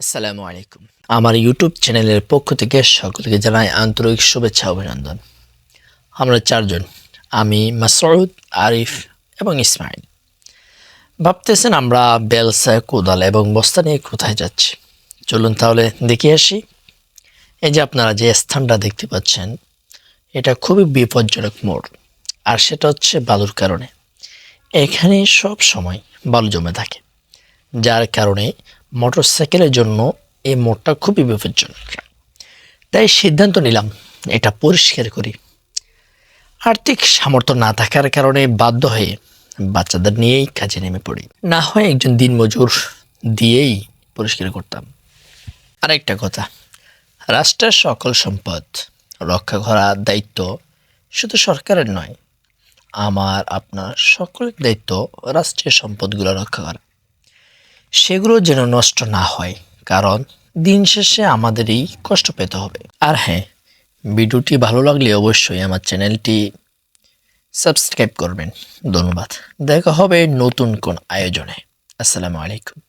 আসসালামু আলাইকুম। আমার ইউটিউব চ্যানেলের পক্ষ থেকে সকলকে জানাই আন্তরিক শুভেচ্ছা অভিনন্দন। আমরা চারজন, আমি, মাসউদ, আরিফ এবং ইসমাইল। ভাবতেছেন আমরা বেলসা, কোদাল এবং বস্তা নিয়ে কোথায় যাচ্ছি? চলুন তাহলে দেখে আসি। এই যে আপনারা যে স্থানটা দেখতে পাচ্ছেন, এটা খুবই বিপজ্জনক মোড়। আর সেটা হচ্ছে বালুর কারণে। এখানে সব সময় বালু জমে থাকে। যার কারণে মোটরসাইকেলের জন্য এই মোড়টা খুবই বিপজ্জনক। তাই সিদ্ধান্ত নিলাম এটা পরিষ্কার করি। আর্থিক সামর্থ্য না থাকার কারণে বাধ্য হয়ে বাচ্চাদের নিয়েই কাজে নেমে পড়ি। না হয় একজন দিনমজুর দিয়েই পরিষ্কার করতাম। আরেকটা কথা, রাষ্ট্রের সকল সম্পদ, রক্ষা করার দায়িত্ব শুধু সরকারের নয়, আমার, আপনার সকলের দায়িত্ব রাষ্ট্রীয় সম্পদগুলো রক্ষা করা। সেগুলো যেন নষ্ট না হয়, কারণ দিন শেষে আমাদেরই কষ্ট পেতে হবে। আর হ্যাঁ ভিডিওটি ভালো লাগলে অবশ্যই আমার চ্যানেলটি সাবস্ক্রাইব করবেন। ধন্যবাদ। দেখা হবে নতুন কোন আয়োজনে। আসসালামু আলাইকুম।